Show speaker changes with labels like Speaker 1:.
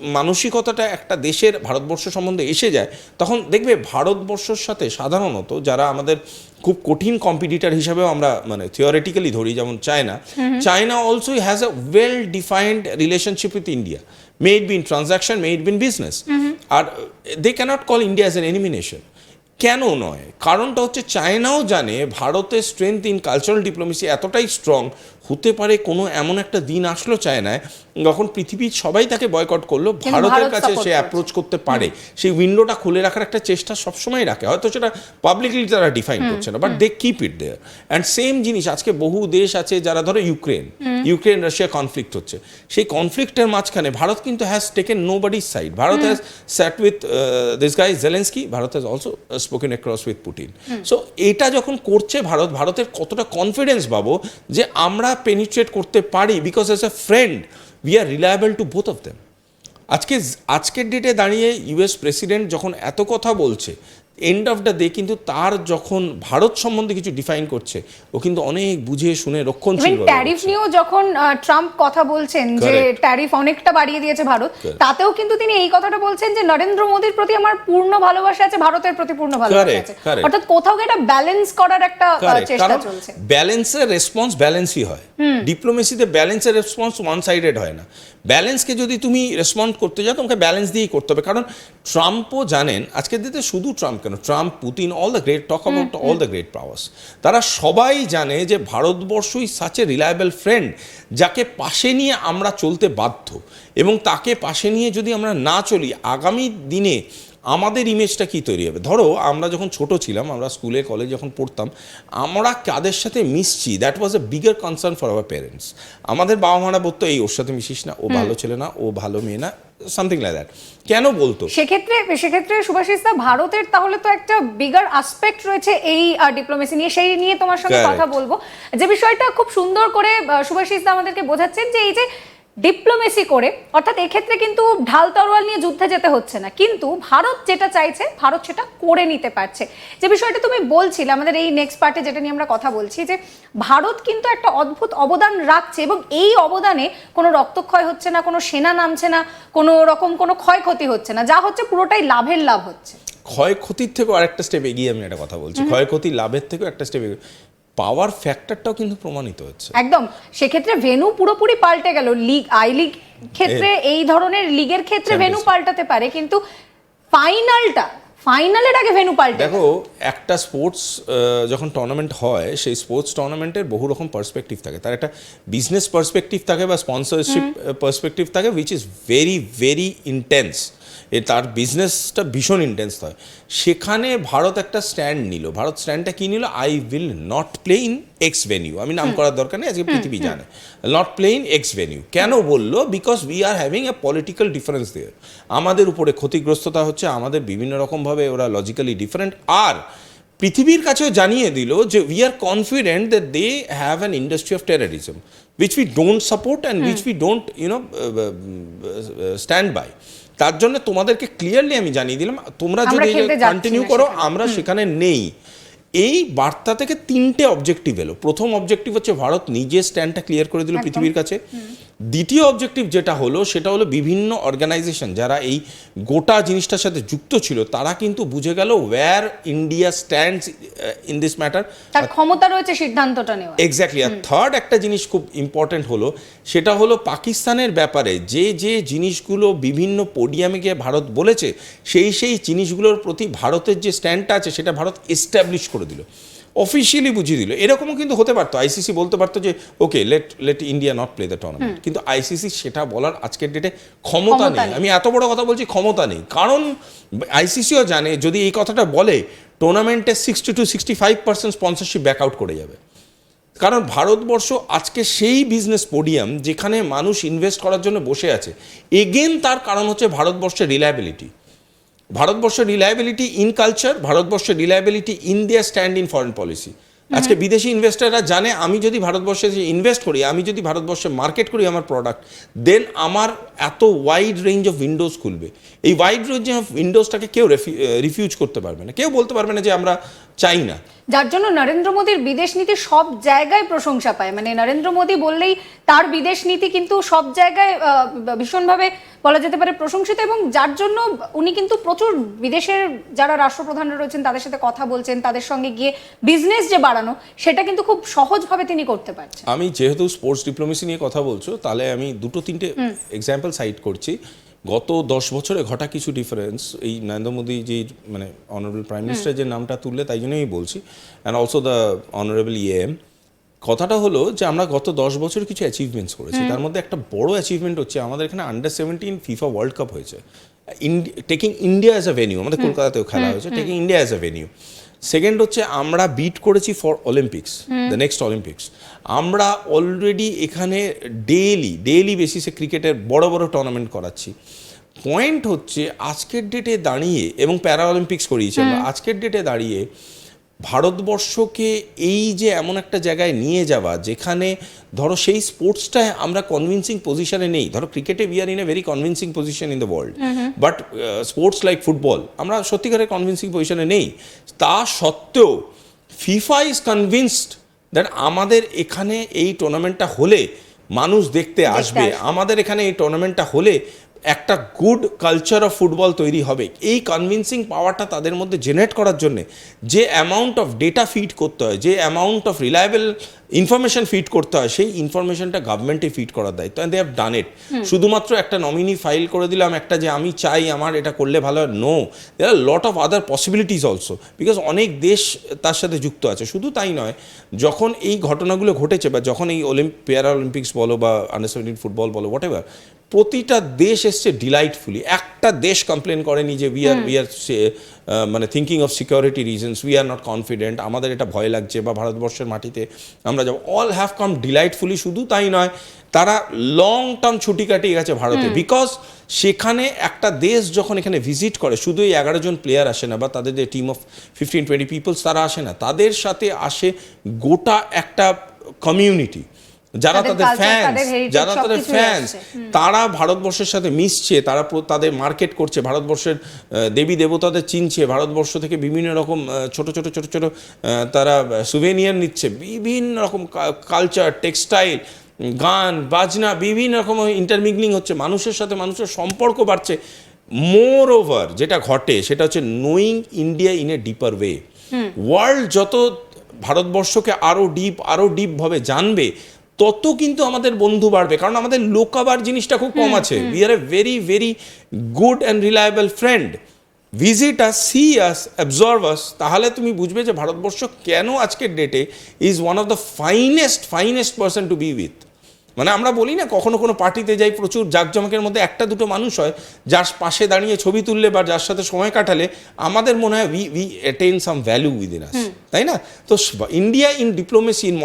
Speaker 1: মানসিকতাটা একটা দেশের ভারতবর্ষ সম্বন্ধে এসে যায় তখন দেখবে ভারতবর্ষর সাথে সাধারণত যারা আমাদের খুব কঠিন কম্পিটিটার হিসাবেও আমরা মানে থিওরিটিক্যালি ধরি যেমন China China also has a well defined relationship with India may it be transaction may it be business R they cannot call India as an enemy nation কেন নয়? কারণটা হচ্ছে চায়নাও জানে ভারতের স্ট্রেংথ ইন কালচারাল ডিপ্লোমেসি এতটাই strong হতে পারে কোনো এমন একটা দিন আসলো চায়নায় যখন পৃথিবীর সবাই তাকে বয়কট করল ভারতের কাছে সে অ্যাপ্রোচ করতে পারে। সেই উইন্ডোটা খুলে রাখার একটা চেষ্টা সবসময় রাখে। হয়তো সেটা পাবলিকলি তারা ডিফাইন করছে না but they keep it there and same জিনিস আজকে বহু দেশ আছে যারা ধরো ইউক্রেন ইউক্রেন রাশিয়া কনফ্লিক্ট হচ্ছে। সেই কনফ্লিক্টের মাঝখানে ভারত কিন্তু has taken no বাডির side Bharat has sat with this guy Zelensky Bharat has also spoken across with Putin so এটা যখন করছে ভারত ভারতের কতটা কনফিডেন্স পাবো যে আমরা পেনিট্রেট করতে পারি because as a friend we are reliable to both of them আজকে, আজকের ডেটে দাঁড়িয়ে ইউএস প্রেসিডেন্ট যখন এত কথা বলছে এন্ড অফ দ্য ডে কিন্তু তার যখন ভারত সম্বন্ধে কিছু ডিফাইন করছে ও কিন্তু অনেক বুঝে শুনে রক্ষণশীল
Speaker 2: ট্যারিফ নিয়েও যখন ট্রাম্প কথা বলছেন যে ট্যারিফ অনেকটা বাড়িয়ে দিয়েছে ভারত তাতেও কিন্তু তিনি এই কথাটা বলছেন যে নরেন্দ্র মোদীর প্রতি আমার পূর্ণ ভালোবাসা আছে ভারতের প্রতি পূর্ণ ভালোবাসা আছে। অর্থাৎ কোথাও একটা ব্যালেন্স করার একটা চেষ্টা চলছে।
Speaker 1: ব্যালেন্সের রেসপন্স ব্যালেন্সই হয়। ডিপ্লোমেসিতে ব্যালেন্সের রেসপন্স ওয়ান সাইডেড হয় না। ব্যালেন্সকে যদি তুমি রেসপন্ড করতে যাও তোমাকে ব্যালেন্স দিয়েই করতে হবে। কারণ ট্রাম্পও জানেন আজকের দিতে শুধু ট্রাম্প কেন? Trump Putin all the great talk about all the great powers তারা সবাই জানে যে ভারতবর্ষই সাচ এ রিলায়েবল ফ্রেন্ড যাকে পাশে নিয়ে আমরা চলতে বাধ্য। এবং তাকে পাশে নিয়ে যদি আমরা না চলি আগামী দিনে আমাদের ইমেজটা কি তৈরি হবে? ধরো আমরা যখন ছোট ছিলাম আমরা স্কুলে কলেজে যখন পড়তাম আমরা কাদের সাথে মিশছি? That was a bigger concern for our parents আমাদের বাবা মারা বলতো এই ওর সাথে মিশিস না ও ভালো ছেলে না ও ভালো মেয়ে না সামথিং লাইক দ্যাট কেন বলতো?
Speaker 2: সেক্ষেত্রে সেক্ষেত্রে সুভাষিস দা ভারতের তাহলে তো একটা বিগার আসপেক্ট রয়েছে এই ডিপ্লোমেসি নিয়ে। সেই নিয়ে তোমার সঙ্গে কথা বলব। যে বিষয়টা খুব সুন্দর করে সুভাষিস দা আমাদেরকে বোঝাচ্ছেন যে এই যে ডিপ্লোমেসি করে অর্থাৎ এক্ষেত্রে কিন্তু ঢাল তরোয়াল নিয়ে যুদ্ধে যেতে হচ্ছে না। কিন্তু ভারত যেটা চাইছে ভারত সেটা করে নিতে পারছে। যে বিষয়টা তুমি বলছিলে আমাদের এই নেক্সট পার্টে যেটা নিয়ে আমরা কথা বলছি যে ভারত কিন্তু একটা অদ্ভুত অবদান রাখছে এবং এই অবদানে কোনো রক্তক্ষয় হচ্ছে না কোনো সেনা নামছে না কোনো রকম কোনো ক্ষয়ক্ষতি হচ্ছে না যা হচ্ছে পুরোটাই লাভের লাভ হচ্ছে।
Speaker 1: ক্ষয়ক্ষতির থেকেও আরেকটা স্টেপ এগিয়ে আমি একটা কথা বলছি। ক্ষয়ক্ষতি লাভের থেকেও একটা স্টেপ পাওয়ার ফ্যাক্টরটাও কিন্তু প্রমাণিত হচ্ছে।
Speaker 2: একদম। সেক্ষেত্রে ভেনু পুরোপুরি পাল্টে গেল। লিগ আই লিগ ক্ষেত্রে এই ধরনের লিগের ক্ষেত্রে ভেনু পাল্টাতে পারে কিন্তু ফাইনালটা ফাইনালের আগে ভেনু পাল্টে
Speaker 1: দেখো একটা স্পোর্টস যখন টুর্নামেন্ট হয় সেই স্পোর্টস টুর্নামেন্টের বহু রকম পার্সপেক্টিভ থাকে। তার একটা বিজনেস পার্সপেক্টিভ থাকে বা স্পন্সরশিপ পার্সপেক্টিভ থাকে which is very very intense এ তার বিজনেসটা ভীষণ ইন্টেন্স হয়। সেখানে ভারত একটা স্ট্যান্ড নিল। ভারত স্ট্যান্ডটা কি নিল? I will not play in X venue আমি নাম করার দরকার নেই আজকে পৃথিবী জানে। Not play in X venue কেন বলল? Because we are having a political difference there আমাদের উপরে ক্ষতিগ্রস্ততা হচ্ছে আমাদের বিভিন্ন রকমভাবে ওরা লজিক্যালি ডিফারেন্ট আর পৃথিবীর কাছেও জানিয়ে দিল যে we are confident that they have an industry of terrorism which we don't support and which we don't you know stand by তার জন্য তোমাদেরকে ক্লিয়ারলি আমি জানিয়ে দিলাম তোমরা যদি কন্টিনিউ করো আমরা সেখানে নেই। এই বার্তা থেকে তিনটে অবজেক্টিভ এলো। প্রথম অবজেক্টিভ হচ্ছে ভারত নিজে স্ট্যান্ডটা ক্লিয়ার করে দিল পৃথিবীর কাছে। দ্বিতীয় অবজেক্টিভ যেটা হলো সেটা হলো বিভিন্ন অর্গানাইজেশন যারা এই গোটা জিনিসটার সাথে যুক্ত ছিল তারা কিন্তু বুঝে গেল where India stands in this matter
Speaker 2: তার ক্ষমতা রয়েছে সিদ্ধান্তটা নেওয়া
Speaker 1: এক্স্যাক্টলি আর থার্ড একটা জিনিস খুব ইম্পর্টেন্ট হলো সেটা হলো পাকিস্তানের ব্যাপারে যে যে জিনিসগুলো বিভিন্ন পোডিয়ামে গিয়ে ভারত বলেছে সেই সেই জিনিসগুলোর প্রতি ভারতের যে স্ট্যান্ডটা আছে সেটা ভারত এস্টাবলিশ করে দিল। অফিসিয়ালি বুঝিয়ে দিল। এরকমও কিন্তু হতে পারতো। আইসিসি বলতে পারতো যে okay let let India not play the tournament কিন্তু আইসিসি সেটা বলার আজকের ডেটে ক্ষমতা নেই। আমি এত বড় কথা বলছি ক্ষমতা নেই। কারণ আইসিসিও জানে যদি এই কথাটা বলে টুর্নামেন্টে sixty two sixty five percent sponsorship back out করে যাবে। কারণ ভারতবর্ষ আজকে সেই বিজনেস পোডিয়াম যেখানে মানুষ ইনভেস্ট করার জন্য বসে আছে। এগেন তার কারণ হচ্ছে ভারতবর্ষের রিলায়েবিলিটি ভারতবর্ষের রিলায়েবিলিটি ইন কালচার ভারতবর্ষের reliability in their stand in foreign policy আজকে বিদেশি ইনভেস্টাররা জানে আমি যদি ভারতবর্ষে ইনভেস্ট করি আমি যদি ভারতবর্ষে মার্কেট করি আমার প্রোডাক্ট দেন আমার এত ওয়াইড রেঞ্জ অফ উইন্ডোজ খুলবে। এই ওয়াইড রেঞ্জ অফ উইন্ডোজটাকে কেউ রিফিউজ করতে পারবে না। কেউ বলতে পারবে না যে আমরা চাই না।
Speaker 2: যার জন্য নরেন্দ্র মোদীর বিদেশ নীতি সব জায়গায় প্রশংসা পায়। মানে নরেন্দ্র মোদী বললেই তার বিদেশ নীতি কিন্তু সব জায়গায় ভীষণভাবে বলা যেতে পারে প্রশংসিত এবং যার জন্য উনি কিন্তু প্রচুর বিদেশের যারা রাষ্ট্রপ্রধানরা রয়েছেন তাদের সাথে কথা বলছেন তাদের সঙ্গে গিয়ে বিজনেস যে বাড়ানো সেটা কিন্তু খুব সহজভাবে তিনি করতে পারছেন।
Speaker 1: আমি যেহেতু স্পোর্টস ডিপ্লোমেসি নিয়ে কথা বলছো তাহলে আমি দুটো তিনটে এক্সাম্পল সাইট করছি। গত দশ বছরে ঘটা কিছু ডিফারেন্স এই নরেন্দ্র মোদী যে মানে অনারেবল প্রাইম মিনিস্টার যে নামটা তুললে তাই জন্যই বলছি। And also the honourable EM কথাটা হলো যে আমরা গত দশ বছর কিছু অ্যাচিভমেন্টস করেছি। তার মধ্যে একটা বড় অ্যাচিভমেন্ট হচ্ছে আমাদের এখানে under seventeen FIFA world cup হয়েছে। Taking India as a venue আমাদের কলকাতাতেও খেলা হয়েছে taking India as a venue second হচ্ছে আমরা বিট করেছি for Olympics the next Olympics আমরা অলরেডি এখানে ডেইলি ডেইলি বেসিসে ক্রিকেটের বড় বড় টুর্নামেন্ট করাচ্ছি। পয়েন্ট হচ্ছে আজকের ডেটে দাঁড়িয়ে এবং প্যারা অলিম্পিক্স করিয়েছি আমরা। আজকের ডেটে দাঁড়িয়ে ভারতবর্ষকে এই যে এমন একটা জায়গায় নিয়ে যাওয়া যেখানে ধরো সেই স্পোর্টসটায় আমরা কনভিন্সিং পজিশনে নেই। ধরো ক্রিকেটে we are in a very convincing position in the world but sports like football আমরা সত্যিকারের কনভিন্সিং পজিশনে নেই। তা সত্ত্বেও ফিফা ইজ কনভিন্সড দ্যাট আমাদের এখানে এই টুর্নামেন্টটা হলে মানুষ দেখতে আসবে।
Speaker 2: আসবে।
Speaker 1: আমাদের এখানে এই টুর্নামেন্টটা হলে একটা গুড কালচার অফ ফুটবল তৈরি হবে। এই কনভিন্সিং পাওয়ারটা তাদের মধ্যে জেনারেট করার জন্য যে অ্যামাউন্ট অফ ডেটা ফিড করতে হয় যে amount of reliable information feed করতে হয় সেই ইনফরমেশনটা গভর্নমেন্টে ফিড করার দায়িত্ব। দে হ্যাভ ডান ইট শুধুমাত্র একটা নমিনি ফাইল করে দিলাম একটা যে আমি চাই আমার এটা করলে ভালো হয়। No there are lot of other possibilities also because অনেক দেশ তার সাথে যুক্ত আছে। শুধু তাই নয় যখন এই ঘটনাগুলো ঘটেছে বা যখন এই অলিম্প প্যারা অলিম্পিক্স বলো বা আন্ডার সেভেন্টিন ফুটবল বলো হোয়াট এভার প্রতিটা দেশ এসছে ডিলাইটফুলি একটা দেশ কমপ্লেন করেনি যে উই আর উই আর মানে thinking of security reasons we are not confident আমাদের এটা ভয় লাগছে বা ভারতবর্ষের মাটিতে আমরা যাব। অল হ্যাভ কাম ডিলাইটফুলি শুধু তাই নয় তারা লং টার্ম ছুটি কাটিয়ে গেছে ভারতে। বিকজ সেখানে একটা দেশ যখন এখানে ভিজিট করে শুধু এই এগারো জন প্লেয়ার আসে না বা তাদের যে team of fifteen twenty peoples তারা আসে না। তাদের সাথে আসে গোটা একটা কমিউনিটি যারা
Speaker 2: তাদের
Speaker 1: ফ্যান্স যারা তাদের ফ্যান্স তারা ভারতবর্ষের সাথে মিশছে তারা তাদের মার্কেট করছে ভারতবর্ষের দেবী দেবতাদের চিনছে ভারতবর্ষ থেকে বিভিন্ন রকম ছোট ছোট ছোট ছোট তারা সুভেনিয়ার নিচ্ছে বিভিন্ন রকম কালচার টেক্সটাইল গান বাজনা বিভিন্ন রকম ইন্টারমিগলিং হচ্ছে মানুষের সাথে মানুষের সম্পর্ক বাড়ছে। মোর ওভার যেটা ঘটে সেটা হচ্ছে knowing India in a deeper way world যত ভারতবর্ষকে আরও ডিপ আরও ডিপভাবে জানবে তত কিন্তু আমাদের বন্ধু বাড়বে। কারণ আমাদের লোকাবার জিনিসটা খুব কম আছে। We are a very very good and reliable friend visit us see us observe us তাহলে তুমি বুঝবে যে ভারতবর্ষ কেন আজকের ডেটে is one of the finest finest person to be with মানে আমরা বলি না কখনো কোনো পার্টিতে যাই প্রচুর জাঁকজমকের মধ্যে একটা দুটো মানুষ হয় যার পাশে দাঁড়িয়ে ছবি তুললে বা যার সাথে সময় কাটালে আমাদের মনে হয় we we attain some value within us তাই না? তো ইন্ডিয়া ইন ডিপ্লোমেসি ইন